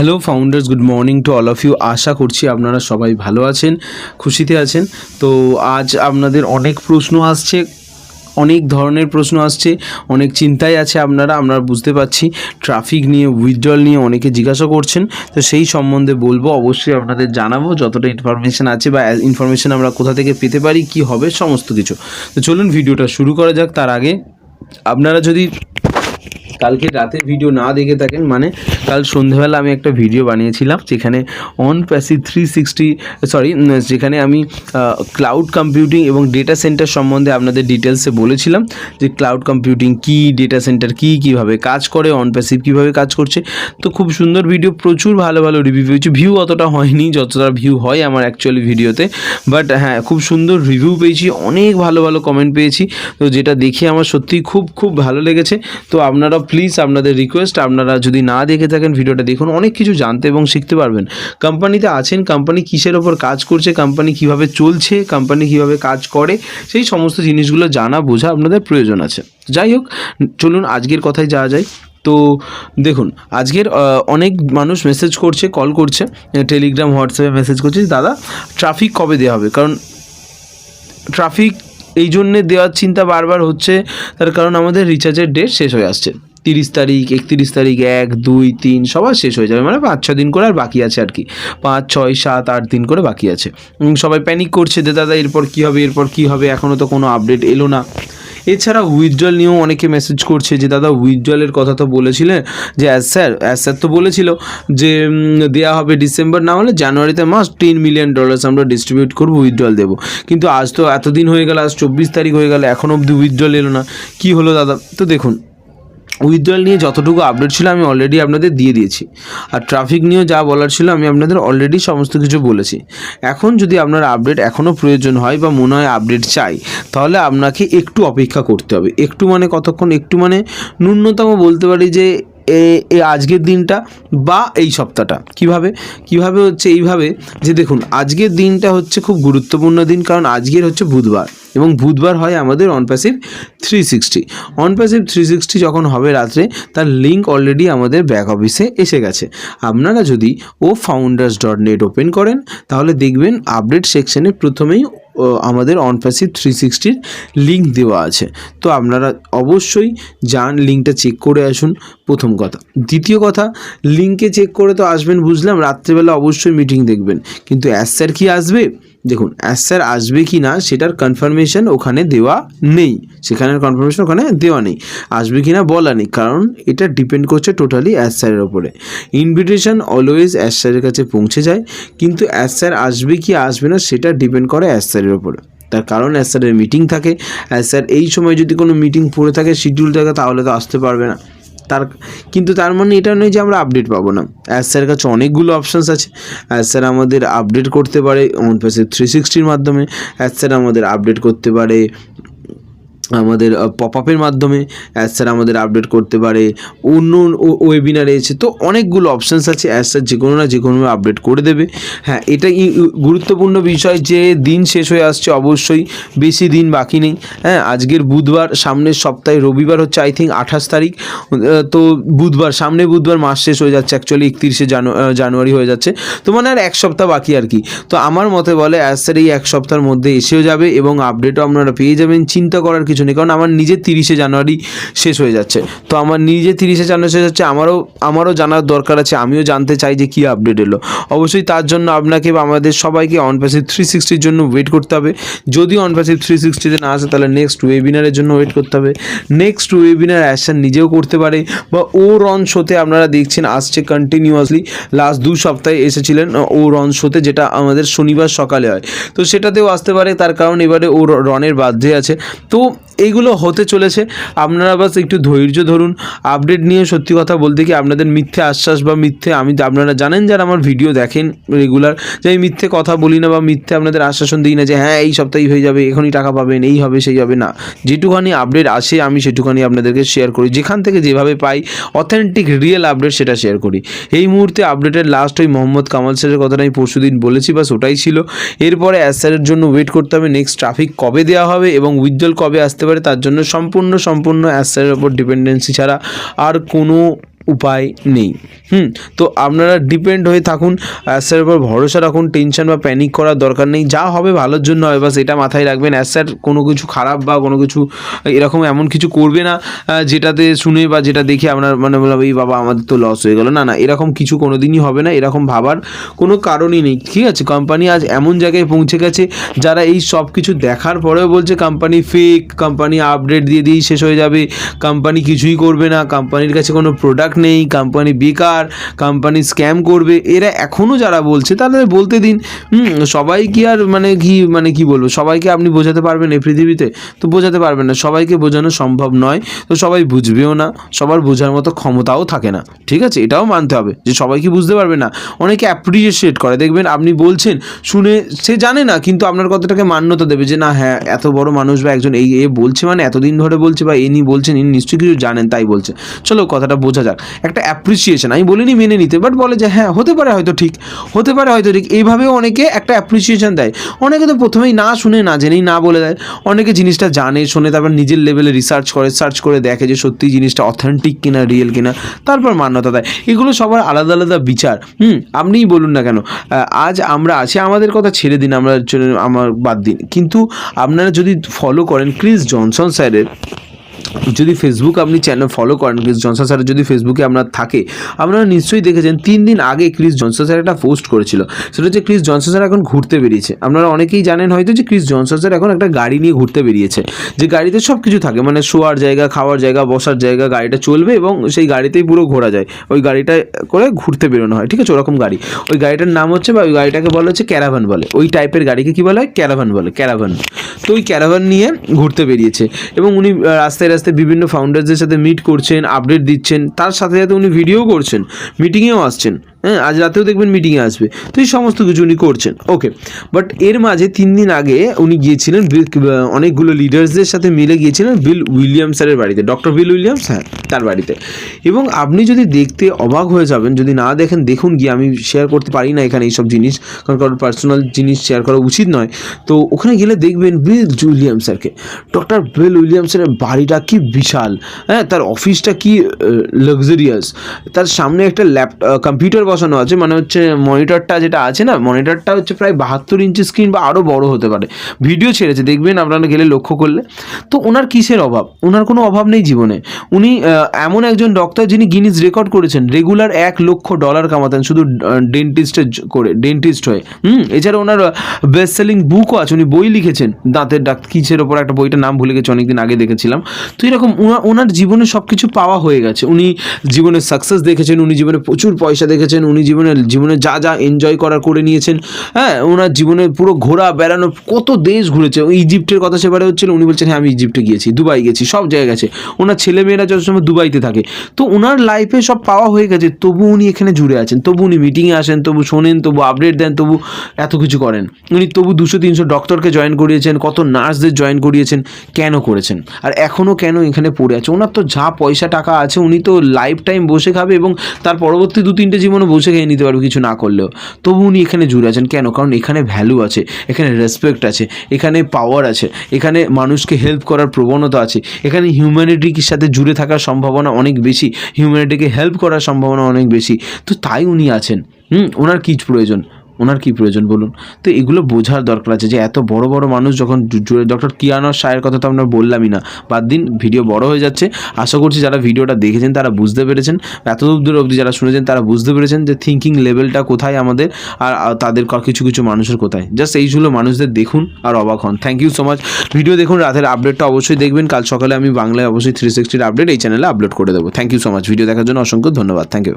Hello founders good morning to all of you আশা করছি আপনারা সবাই ভালো আছেন, খুশিতে আছেন। তো আজ আপনাদের অনেক প্রশ্ন আসছে, অনেক ধরনের প্রশ্ন আসছে, অনেক চিন্তায় আছে আপনারা, আমরা বুঝতে পারছি। ট্রাফিক নিয়ে উইথড্রল নিয়ে অনেকে জিজ্ঞাসা করছেন, তো সেই সম্বন্ধে বলব, অবশ্যই আপনাদের জানাব যতটা ইনফরমেশান আছে বা ইনফরমেশান আমরা কোথা থেকে পেতে পারি, কি হবে, সমস্ত কিছু। তো চলুন ভিডিওটা শুরু করা যাক। তার আগে আপনারা যদি কালকে রাতে ভিডিও না দেখে থাকেন মানে কাল সন্ধ্যেবেলা আমি একটা ভিডিও বানিয়েছিলাম, যেখানে OnPassive three sixty sorry যেখানে আমি ক্লাউড কম্পিউটিং এবং ডেটা সেন্টার সম্বন্ধে আপনাদের ডিটেলসে বলেছিলাম, যে ক্লাউড কম্পিউটিং কী ডেটা সেন্টার কী, কীভাবে কাজ করে অন প্যাসিভ কীভাবে কাজ করছে। তো খুব সুন্দর ভিডিও প্রচুর ভালো ভালো রিভিউ পেয়েছি। ভিউ অতটা হয়নি, যতটা ভিউ হয় আমার অ্যাকচুয়ালি ভিডিওতে বাট হ্যাঁ খুব সুন্দর রিভিউ পেয়েছি, অনেক ভালো ভালো কমেন্ট পেয়েছি। তো যেটা দেখে আমার সত্যিই খুব খুব ভালো লেগেছে। তো আপনারা প্লিজ আপনাদের রিকোয়েস্ট আপনারা যদি না দেখে থাকেন ভিডিওটা দেখুন, অনেক কিছু জানতে এবং শিখতে পারবেন। কোম্পানিতে আছেন কোম্পানি কিসের ওপর কাজ করছে কোম্পানি কীভাবে চলছে কোম্পানি কীভাবে কাজ করে, সেই সমস্ত জিনিসগুলো জানা, বোঝা আপনাদের প্রয়োজন আছে। যাই হোক, চলুন আজকের কথায় যাওয়া যায় তো দেখুন, আজকের অনেক মানুষ মেসেজ করছে কল করছে টেলিগ্রাম হোয়াটসঅ্যাপে মেসেজ করছে দাদা ট্রাফিক কবে দেওয়া হবে? কারণ ট্রাফিক এই জন্যে দেওয়ার চিন্তা বারবার হচ্ছে, তার কারণ আমাদের রিচার্জের ডেট শেষ হয়ে আসছে। তিরিশ তারিখ, একত্রিশ তারিখ, এক, দুই, তিন, সবার শেষ হয়ে যাবে। মানে পাঁচ ছ দিন করে আর বাকি আছে আর কি। পাঁচ, ছয়, সাত, আট দিন করে বাকি আছে। সবাই প্যানিক করছে যে, দাদা, এরপর কী হবে, এরপর কী হবে? এখনও তো কোনো আপডেট এলো না। এছাড়া উইথড্রল নিয়েও অনেকে মেসেজ করছে যে, দাদা উইথড্রলের কথা তো বলেছিলেন যে অ্যাজ স্যার অ্যাজ স্যার তো বলেছিল যে দেওয়া হবে ডিসেম্বর, না হলে জানুয়ারিতে মাস টেন মিলিয়ন ডলার্স আমরা ডিস্ট্রিবিউট করব উইথড্রল দেবো। কিন্তু আজ তো এতদিন হয়ে গেল, আজ চব্বিশ তারিখ হয়ে গেল এখনও অবধি উইথড্রল এলো না। কী হলো, দাদা? তো দেখুন উইথড্রল নিয়ে যতটুকু আপডেট ছিল আমি অলরেডি আপনাদের দিয়ে দিয়েছি। আর ট্রাফিক নিয়েও যা বলার ছিল আমি আপনাদের অলরেডি সমস্ত কিছু বলেছি। এখন যদি আপনার আপডেট এখনও প্রয়োজন হয় বা মনে হয় আপডেট চাই, তাহলে আপনাকে একটু অপেক্ষা করতে হবে। একটু মানে কতক্ষণ? একটু মানে ন্যূনতম বলতে পারি যে এ- এ আজকের দিনটা বা এই সপ্তাহটা। কীভাবে? কীভাবে হচ্ছে এইভাবে? যে দেখুন, আজকের দিনটা হচ্ছে খুব গুরুত্বপূর্ণ দিন, কারণ আজকের হচ্ছে বুধবার। এবং বুধবার হয় আমাদের OnPassive three sixty OnPassive three sixty যখন হবে রাত্রে, তার লিঙ্ক অলরেডি আমাদের ব্যাক অফিসে এসে গেছে। আপনারা যদি O founders dot net open করেন, তাহলে দেখবেন আপডেট সেকশনে প্রথমেই আমাদের অনপ্যাসিভ থ্রি সিক্সটির লিঙ্ক দেওয়া আছে। তো আপনারা অবশ্যই যান লিঙ্কটা চেক করে আসুন, প্রথম কথা। দ্বিতীয় কথা লিঙ্কে চেক করে তো আসবেন, বুঝলাম। রাত্রেবেলা অবশ্যই মিটিং দেখবেন। কিন্তু অ্যাস স্যার কি আসবে? দেখুন অ্যাস স্যার আসবে কি না সেটার কনফার্মেশন ওখানে দেওয়া নেই। সেখানের কনফার্মেশন ওখানে দেওয়া নেই। আসবে কি না বলা নেই, কারণ এটা ডিপেন্ড করছে টোটালি অ্যাস স্যারের ওপরে ইনভিটেশন অলওয়েজ অ্যাস স্যারের কাছে পৌঁছে যায়, কিন্তু অ্যাস স্যার আসবে কি আসবে না সেটা ডিপেন্ড করে অ্যাস স্যারের ওপরে তার কারণ অ্যাস স্যারের মিটিং থাকে। অ্যাস স্যার এই সময় যদি কোনো মিটিং পড়ে থাকে শিডিউল থাকে, তাহলে তো আসতে পারবে না। তার কিন্তু তার মানে এটা নয় যে আমরা আপডেট পাবো না। অ্যাজ স্যার কাছে অনেকগুলো অপশানস আছে। অ্যাজ স্যার আমাদের আপডেট করতে পারে অন পেসে থ্রি সিক্সটির মাধ্যমে। অ্যাজ স্যার আমাদের আপডেট করতে পারে আমাদের পপ আপের মাধ্যমে অ্যাজ স্যার আমাদের আপডেট করতে পারে অন্য ওয়েবিনারে এসে তো অনেকগুলো অপশানস আছে অ্যাজ স্যার যে কোনো না যে কোনো আপডেট করে দেবে। হ্যাঁ এটা গুরুত্বপূর্ণ বিষয় যে দিন শেষ হয়ে আসছে, অবশ্যই বেশি দিন বাকি নেই। হ্যাঁ আজকের বুধবার, সামনের সপ্তাহে, রবিবার হচ্ছে আই থিঙ্ক আঠাশ তারিখ। তো বুধবার, সামনে বুধবার মাস শেষ হয়ে যাচ্ছে অ্যাকচুয়ালি একত্রিশে জানুয়ারি হয়ে যাচ্ছে। তো মানে আর এক সপ্তাহ বাকি আর কি। তো আমার মতে বলে অ্যাজ স্যার এই এক সপ্তাহের মধ্যে এসেও যাবে এবং আপডেটও আপনারা পেয়ে যাবেন। চিন্তা করার কিছু নেই কারণ আমার নিজের তিরিশে জানুয়ারি শেষ হয়ে যাচ্ছে। তো আমার নিজে তিরিশে জানুয়ারি শেষ হচ্ছে আমারও আমারও জানার দরকার আছে, আমিও জানতে চাই যে কী আপডেট এলো। অবশ্যই তার জন্য আপনাকে বা আমাদের সবাইকে অনপ্যাসিভ থ্রি সিক্সটির জন্য ওয়েট করতে হবে। যদি অনপ্যাসিভ থ্রি সিক্সটিতে না আসে, তাহলে নেক্সট ওয়েবিনারের জন্য ওয়েট করতে হবে। নেক্সট ওয়েবিনার অ্যাকশন নিজেও করতে পারে বা ও রন শোতে আপনারা দেখছেন, আসছে কন্টিনিউয়াসলি লাস্ট দু সপ্তাহে এসেছিলেন ও রন শোতে যেটা আমাদের শনিবার সকালে হয়। তো সেটাতেও আসতে পারে, তার কারণ এবারে ও রনের বার্থডে আছে। তো এইগুলো হতে চলেছে। আপনারা বাস একটু ধৈর্য ধরুন। আপডেট নিয়ে সত্যি কথা বলতে কি আপনাদের মিথ্যে আশ্বাস বা মিথ্যে আমি আপনারা জানেন যারা আমার ভিডিও দেখেন রেগুলার, যে আমি মিথ্যে কথা বলি না বা মিথ্যে আপনাদের আশ্বাসন দিই না যে হ্যাঁ এই সপ্তাহেই হয়ে যাবে, এখনই টাকা পাবেন, এই হবে, সেই হবে। না যেটুখানি আপডেট আসে, আমি সেটুখানি আপনাদেরকে শেয়ার করি। যেখান থেকে যেভাবে পাই অথেন্টিক রিয়েল আপডেট সেটা শেয়ার করি। এই মুহূর্তে আপডেটের লাস্ট ওই মোহাম্মদ কামাল স্যারের কথাটা আমি পরশুদিন বলেছি, বাস ওটাই ছিল। এরপরে অ্যাস স্যারের জন্য ওয়েট করতে হবে। নেক্সট ট্রাফিক কবে দেওয়া হবে এবং উইথড্রল কবে আসতে পারে তার জন্য সম্পূর্ণ সম্পূর্ণ অ্যাসের ওপর ডিপেন্ডেন্সি ছাড়া আর কোনো উপায় নেই। হুম, তো আপনারা ডিপেন্ড হয়ে থাকুন অ্যাসের উপর ভরসা রাখুন টেনশন বা প্যানিক করার দরকার নেই। যা হবে ভালোর জন্য হবে, বাস এটা মাথায় রাখবেন। অ্যাসার কোনো কিছু খারাপ বা কোনো কিছু, এরকম এমন কিছু করবে না যেটাতে শুনে বা যেটা দেখে আপনার মানে বললাম এই বাবা, আমাদের তো লস হয়ে গেল। না না, এরকম কিছু কোনো দিনই হবে না, এরকম ভাবার কোনো কারণই নেই। ঠিক আছে কোম্পানি আজ এমন জায়গায় পৌঁছে গেছে, যারা এই সব কিছু দেখার পরেও বলছে কোম্পানি ফেক কোম্পানি আপডেট দিয়ে দিয়েই শেষ হয়ে যাবে কোম্পানি কিছুই করবে না কোম্পানির কাছে কোনো প্রোডাক্ট নেই কোম্পানি বেকার কোম্পানি স্ক্যাম করবে। এরা এখনও যারা বলছে তাদের বলতে দিন। সবাই কি আর মানে কি মানে কি বলব? সবাইকে আপনি বোঝাতে পারবেন এই পৃথিবীতে? তো বোঝাতে পারবেন না। সবাইকে বোঝানো সম্ভব নয়। তো সবাই বুঝবেও না। সবার বোঝার মতো ক্ষমতাও থাকে না। ঠিক আছে? এটাও মানতে হবে যে সবাই কি বুঝতে পারবে না? অনেকে অ্যাপ্রিসিয়েট করে। দেখবেন আপনি বলছেন, শুনে সে জানে না, কিন্তু আপনার কথাটাকে মান্যতা দেবে যে, না হ্যাঁ এত বড় মানুষ বা একজন এই, এ বলছে মানে এতদিন ধরে বলছে বা ইনি বলছেন, ইনি নিশ্চয়ই কিছু জানেন, তাই বলছে। চলো, কথাটা বোঝা যাক। একটা অ্যাপ্রিসিয়েশন আমি বলিনি মেনে নিতে বাট বলে যে হ্যাঁ হতে পারে হয়তো ঠিক, হতে পারে হয়তো ঠিক। এইভাবেও অনেকে একটা অ্যাপ্রিসিয়েশন দেয়। অনেকে তো প্রথমেই না শুনে, না জেনেই না বলে দেয়। অনেকে জিনিসটা জানে, শোনে, তারপর নিজের লেভেলে রিসার্চ করে সার্চ করে দেখে যে সত্যি জিনিসটা অথেন্টিক কিনা রিয়েল কিনা, তারপর মান্যতা দেয়। এগুলো সবার আলাদা আলাদা বিচার। হুম, আপনিই বলুন না কেন। আজ আমরা আছি, আমাদের কথা ছেড়ে দিন, আমরা আমার বাদ দিন। কিন্তু আপনারা যদি ফলো করেন ক্রিস জনসন স্যারের যদি ফেসবুক আপনি চ্যানেল ফলো করেন ক্রিস জনসন স্যারের যদি ফেসবুকে আপনার থাকে, আপনারা নিশ্চয়ই দেখেছেন, তিন দিন আগে ক্রিস জনসন স্যার একটা পোস্ট করেছিল। সেটা হচ্ছে ক্রিস জনসন স্যার এখন ঘুরতে বেরিয়েছে। আপনারা অনেকেই জানেন হয়তো যে ক্রিস জনসন স্যার এখন একটা গাড়ি নিয়ে ঘুরতে বেরিয়েছে। যে গাড়িতে সব কিছু থাকে মানে শোয়ার জায়গা, খাওয়ার জায়গা, বসার জায়গা, গাড়িটা চলবে এবং সেই গাড়িতেই পুরো ঘোরা যায়। ওই গাড়িটা করে ঘুরতে বেরোনো হয়, ঠিক আছে? ওরকম গাড়ি। ওই গাড়িটার নাম হচ্ছে বা ওই গাড়িটাকে বলা হচ্ছে ক্যারাভান বলে। ওই টাইপের গাড়িকে কি বলা হয়? ক্যারাভান বলে ক্যারাভান তো ওই ক্যারাভান নিয়ে ঘুরতে বেরিয়েছে। এবং উনি রাস্তায় রাস্তায় বিভিন্ন ফাউন্ডারদের সাথে মিট করছেন আপডেট দিচ্ছেন, তার সাথে সাথে উনি ভিডিও করছেন মিটিংয়েও আসছেন। হ্যাঁ আজ রাতেও দেখবেন মিটিংয়ে আসবে। তো এই সমস্ত কিছু উনি করছেন। ওকে বাট এর মাঝে তিন দিন আগে উনি গিয়েছিলেন অনেকগুলো লিডার্সদের সাথে মিলে গিয়েছিলেন বিল উইলিয়াম স্যারের বাড়িতে ডক্টর বিল উইলিয়ামস হ্যাঁ তার বাড়িতে। এবং আপনি যদি দেখতে অবাক হয়ে যাবেন, যদি না দেখেন, দেখুন গিয়ে, আমি শেয়ার করতে পারি না এখানে এইসব জিনিস, কারণ কারোর পার্সোনাল জিনিস শেয়ার করা উচিত নয়। তো ওখানে গেলে দেখবেন বিল উইলিয়াম স্যারকে ডক্টর বিল উইলিয়াম স্যারের বাড়িটা কি বিশাল হ্যাঁ তার অফিসটা কি লাক্সারিয়াস তার সামনে একটা ল্যাপ কম্পিউটার বসানো আছে মানে হচ্ছে মনিটরটা যেটা আছে না, মনিটরটা হচ্ছে প্রায় বাহাত্তর ইঞ্চি স্ক্রিন বা আরও বড় হতে পারে। ভিডিও ছেড়েছে, দেখবেন আপনারা গেলে লক্ষ্য করলে। তো ওনার কিসের অভাব? ওনার কোনো অভাব নেই জীবনে। উনি এমন একজন ডক্টর যিনি গিনিস রেকর্ড করেছেন রেগুলার এক লক্ষ ডলার কামাতেন, শুধু ডেন্টিস্টের করে ডেন্টিস্ট হয়ে। হুম, এছাড়া ওনার বেস্ট সেলিং বুকও আছে, উনি বই লিখেছেন, দাঁতের ডাক, কিসের ওপর একটা বইটার নাম ভুলে গেছি, অনেকদিন আগে দেখেছিলাম। তো এরকম ওনা- ওনার জীবনে সব কিছু পাওয়া হয়ে গেছে। উনি জীবনে সাকসেস দেখেছেন, উনি জীবনে প্রচুর পয়সা দেখেছেন উনি জীবনে জীবনে যা যা এনজয় করার করে নিয়েছেন। হ্যাঁ ওনার জীবনে পুরো ঘোরা, বেড়ানো, কত দেশ ঘুরেছে। ইজিপ্টের কথা সেবারে হচ্ছিল, উনি বলছেন হ্যাঁ আমি ইজিপ্টে গিয়েছি দুবাই গেছি, সব জায়গায় গেছে। ওনার ছেলেমেয়েরা যত সময় দুবাইতে থাকে, তো ওনার লাইফে সব পাওয়া হয়ে গেছে, তবু উনি এখানে জুড়ে আছেন, তবু উনি মিটিংয়ে আসেন, তবু শোনেন, তবু আপডেট দেন, তবু এত কিছু করেন। উনি তবু দুশো, তিনশো ডক্টরকে জয়েন করিয়েছেন, কত নার্সদের জয়েন করিয়েছেন, কেন করেছেন? আর এখনও কেন এখানে পড়ে আছে? ওনার তো যা পয়সা, টাকা আছে, উনি তো লাইফ টাইম বসে খাবে এবং তার পরবর্তী দু তিনটে জীবনও বসে গিয়ে নিতে পারবে, কিছু না করলেও। তবু উনি এখানে জুড়ে আছেন। কেন? কারণ এখানে ভ্যালু আছে, এখানে রেসপেক্ট আছে, এখানে পাওয়ার আছে, এখানে মানুষকে হেল্প করার প্রবণতা আছে, এখানে হিউম্যানিটির সাথে জুড়ে থাকার সম্ভাবনা অনেক বেশি হিউম্যানিটিকে হেল্প করার সম্ভাবনা অনেক বেশি। তো তাই উনি আছেন। হুম? ওনার কী প্রয়োজন? ওনার কী প্রয়োজন বলুন? তো এগুলো বোঝার দরকার আছে যে এত বড় বড় মানুষ যখন জুড়ে ডক্টর কিয়ানোর সায়ের কথা তো আমরা বললামই না। বাদ দিন, ভিডিও বড় হয়ে যাচ্ছে। আশা করছি যারা ভিডিওটা দেখেছেন তারা বুঝতে পেরেছেন। এত দূর অবধি যারা শুনেছেন তারা বুঝতে পেরেছেন যে থিঙ্কিং লেভেলটা কোথায় আমাদের আর তাদের কিছু কিছু মানুষের কোথায়। জাস্ট এইগুলো মানুষদের দেখুন আর অবাক হন। Thank you so much video দেখুন, রাতের আপডেটটা অবশ্যই দেখবেন। কাল সকালে আমি বাংলায় অবশ্যই থ্রি সিক্সটির আপডেট এই চ্যানেলে আপলোড করে দেবো। Thank you so much video দেখার জন্য অসংখ্য ধন্যবাদ। Thank you